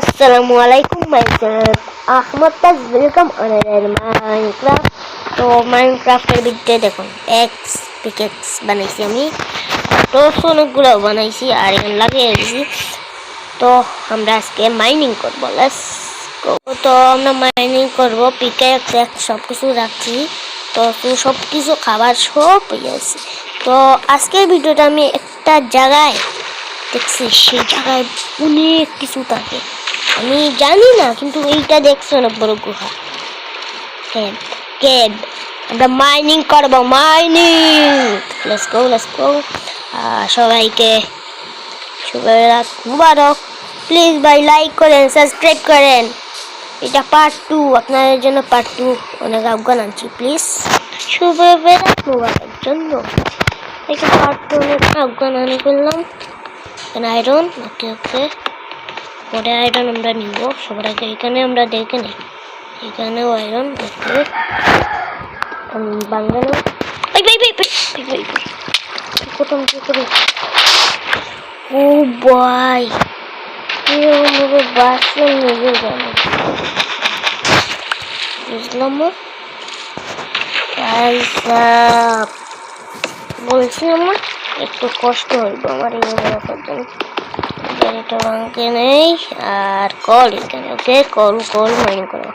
আসসালামু আলাইকুম myself Ahmad Taj welcome another Minecraft তো মাইনক্রাফটের ভিতরে দেখুন এক্স পিকেক্স বানাইছি আমি। তো অনেকগুলো বানাইছি আর এখানে লাগিয়ে দিয়েছি। তো, আমরা আজকে মাইনিং করব তো, আমরা মাইনিং করব পিকেক্স এক্স সব কিছু রাখছি। তো সব কিছু খাবার সব পেয়ে আছে তো, আজকের ভিডিওটা আমি একটা জায়গায় দেখছি, সেই জায়গায় অনেক কিছু থাকে। আমি জানি না, কিন্তু এইটা দেখছি অনেক বড় গুহা? কেব কেব আমরা মাইনিং করব mining let's go let's go সবাইকে শুভরাত মুবারক। প্লিজ ভাই লাইক করেন সাবস্ক্রাইব করেন। এটা পার্ট টু আপনাদের জন্য পার্ট টু অনেক আফগান আনছি প্লিজ শুভরাত মুবারক জন্য। এটা পার্ট টু অনেক আফগান আনে এখানে আয়রন ওকে ওকে পরে আয়রন আমরা নিব। সবার আগে এখানে আমরা দেখে নিই। এখানেও আয়রন ওকে বাংলানো কি করি ও ভাই মেরে বাসে নিয়ে জানো বুঝলাম না। ভাই সাহ বলছি আমার একটু কষ্ট হইব আমার এই রাখার জন্য এটা ভাঙকে নেই, আর কল এখানে ওকে কল কল মাইন করো।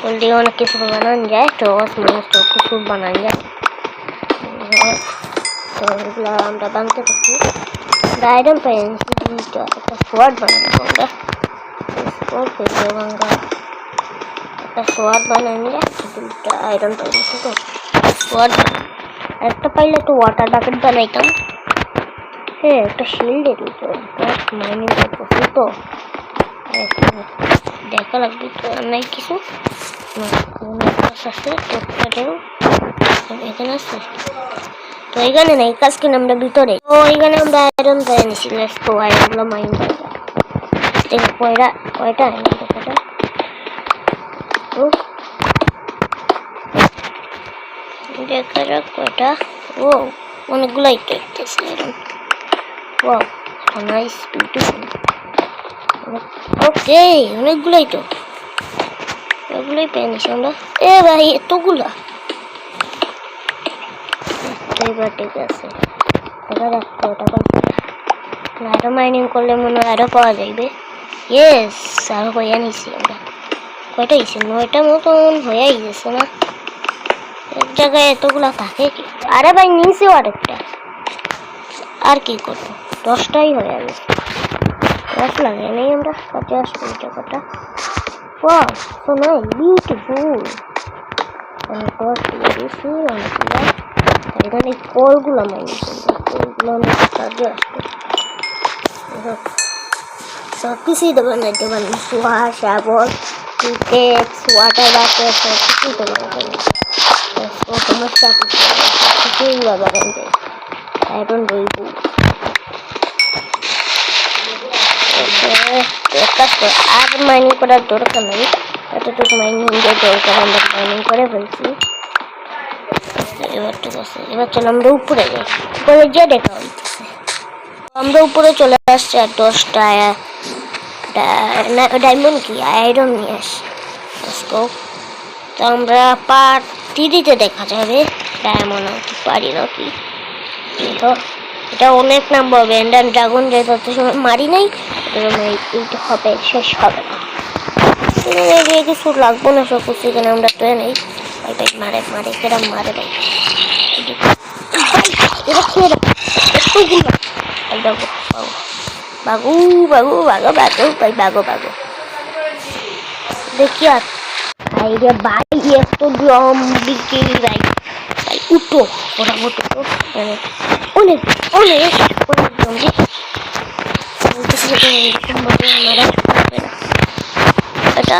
কল দিয়ে অনেক কিছু বানান যায় টস মাছ তো কিছু বানান যায়। তো এগুলো আমরা বানতে পারছি। আয়রন পাই দুইটা একটা সোয়ার্ড বানাবো আমরা। ফেলব ভাঙ্গা একটা সোয়ার্ড বানানি দুইটা আয়রন পাই তো সোয়ার্ড একটা পাইলে তো ওয়াটার বাকেট বানাইতাম। হ্যাঁ একটা শিল্ডের মাইনিং তো। দেখা লাগবে তো নাই কিছু। আছে, তো এখানে নেই, কাজ কিনে আমরা ভিতরে। তো এখানে আমরা আয়রন পেয়ে নিছি তো আয়রনগুলো মাইন কয়টা কয়টা দেখা যাক কয়টা। ও অনেকগুলাই দেখতেছি iron wow nice beautiful okay অনেকগুলাই তো। এগুলোই পেয়ে নিছি আমরা। এ ভাই, এতগুলা। এবার ঠিক আছে। আরও মাইনিং করলে মনে হয় আরও পাওয়া যাইবে। ইয়েস আরও হইয়া নিছি আমরা। কয়টা হয়েছে নয়টা মতন হয়ে গেছে না? এক জায়গায় এতগুলা থাকে কি? আরে ভাই নিয়েছেও আরেকটা। আর কি করব? দশটাই হয়ে গেছে। দশ লাগে নেই আমরা কাছে আসব এই টাকাটা ওয়াও সো নাই বিউটিফুল অনেক দিয়েছি অনেকগুলো এখানে কলগুলো মাইনি কলগুলো অনেক কাজে আসবে। সব কিছুই তো বানাইতে পারি সোয়া শাবল ক্রিকেট ওয়াটার বাকে সব কিছুই তো বানাতে সমস্যা কিছু কিছুই যায় এখন রইব আর মাইনিং করার দরকার নেই। এতটুকু মাইনিং দরকার, আমরা মাইনিং করে ফেলছি। এবার ঠিক আছে, এবার চলো, আমরা উপরে যাই। উপরে গিয়ে দেখা আমরা উপরে চলে আসছি, আর দশটা ডায়মন্ড কি? আয়রন নিয়ে আসি। তো আমরা পার টিভিতে দেখা যাবে। ডায়মন্ড আর পারি না কি তো এটা অনেক নাম পাবে এন্ডার ড্রাগন যে তত সময় মারি নাই। এইটা হবে, শেষ হবে না। কিছু লাগবো না, সব কিছু এখানে আমরা নেই। ভাই ভাই মারে মারে মারে ভাই। বাগু বাগু বাগু দেখি আর। ভাই রে ভাই, এত ড্রম দিকে ভাই। ভাই উঠো। মানে অনেক অনেক অনেক জমি এটা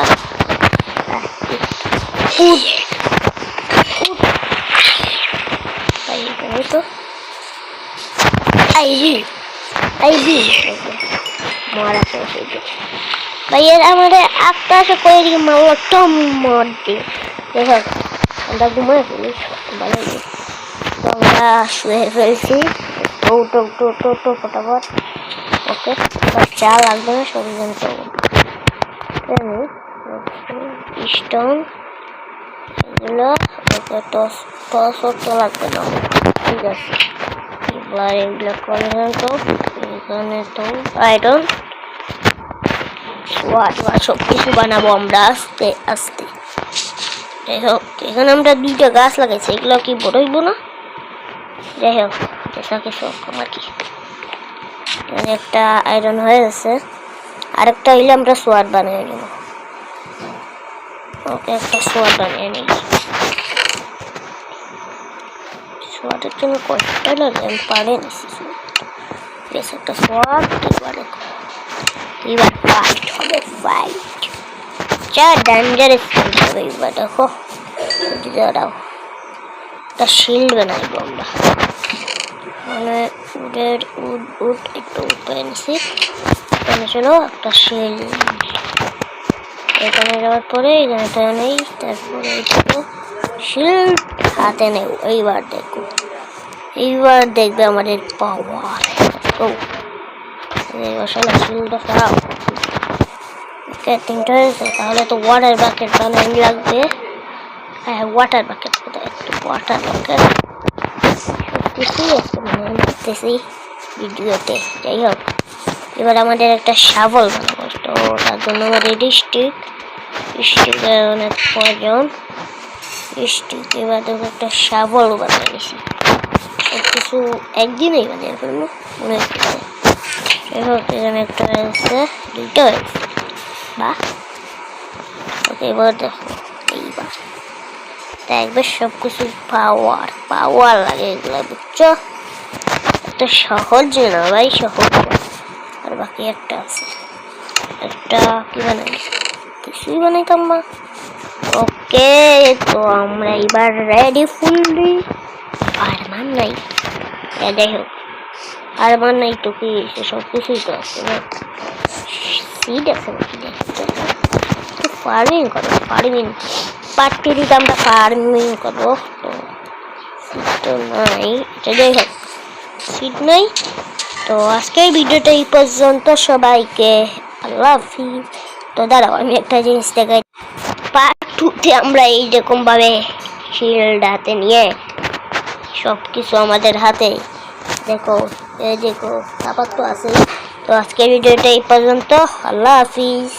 ফুড ফুড তো আইবি আইবি মারা শেষ ভাইয়ের আমাদের একটা আছে করে দিকে মামলা টম মার দিয়ে দেখো আমরা ঘুমাই ফেলি ভালো তো আমরা শুয়ে ফেলছি উঠো উঠো উঠো ফটাফট ওকে চা লাগবে না সব এখানে করব স্টোন এগুলো ওকে টস টসও তো লাগবে না ঠিক আছে এবার এগুলো করলাম তো এখানে তো আয়রন সব কিছু বানাবো আমরা আস্তে আস্তে এখানে আমরা দুইটা গাছ লাগাইছি এগুলো কি বড় হইব না যাই হোক যেসা কিছু আমার কি একটা আয়রন হয়ে গেছে। আরেকটা হইলে আমরা সোয়াদ বানিয়ে নেব। ওকে, একটা সোয়াদ বানিয়ে নিই। সোয়াদের জন্য কষ্ট লাগে আমি পারে নিছি বেশ একটা সোয়াদ এবার এবার ফাইট হবে ফাইট যা ডেঞ্জারাস হবে, এবার দেখো। দাঁড়াও। একটা শিল্ড বানাইবো আমরা। মানে উডের উড উড একটু উপরে নিছি এখানে ছিল একটা শিল্ড এখানে যাওয়ার পরে এখানে তো নেই, তারপরে শিল্ড হাতে নেই এইবার দেখো। এইবার দেখবে আমাদের পাওয়ার এইবার শালা শিল্ডটা তিনটা হয়েছে। তাহলে তো ওয়াটার বাকেট বানানো লাগবে। হ্যাঁ ওয়াটার বাকেট কোথায় একটু ওয়াটার বাকেট মানে দেখতেছি ভিডিওতে। যাই হোক, এবার আমাদের একটা শাবল বানাবো। তো জন্য আমাদের স্টিক স্টিকের অনেক প্রয়োজন স্টিক এবার দেখো একটা শাবল বানিয়ে কিছু একদিনেই বানিয়ে যাই এখানে একটা হয়েছে, দুইটা ওকে, এবার দেখো, এইবার। দেখবে সব কিছু পাওয়ার পাওয়ার লাগে এগুলো, বুঝছ? এত সহজ না ভাই সহজ আর বাকি একটা আছে। একটা কি বানাই? কিছুই বানাইতাম না। ওকে, তো আমরা এবার রেডি ফুললি আর মান নাই। যাই হোক। আর মান নাই তো কি সব কিছুই তো আছে না। সিড আছে নাকি? দেখতে ফার্মিং করো ফার্মিং পাট্টি দিতে আমরা ফার্মিং করব তো নাই। এটা যাই হোক, সিট নাই। তো আজকের ভিডিওটা এই পর্যন্ত। সবাইকে আল্লাহ হাফিজ। তো দাঁড়াও, আমি একটা জিনিস দেখাই। পার্ট টুতে আমরা এইরকম ভাবে শিল্ড হাতে নিয়ে সব কিছু আমাদের হাতে দেখো, এই দেখো, আপাতত আছে। তো আজকের ভিডিওটা এই পর্যন্ত। আল্লাহ হাফিজ।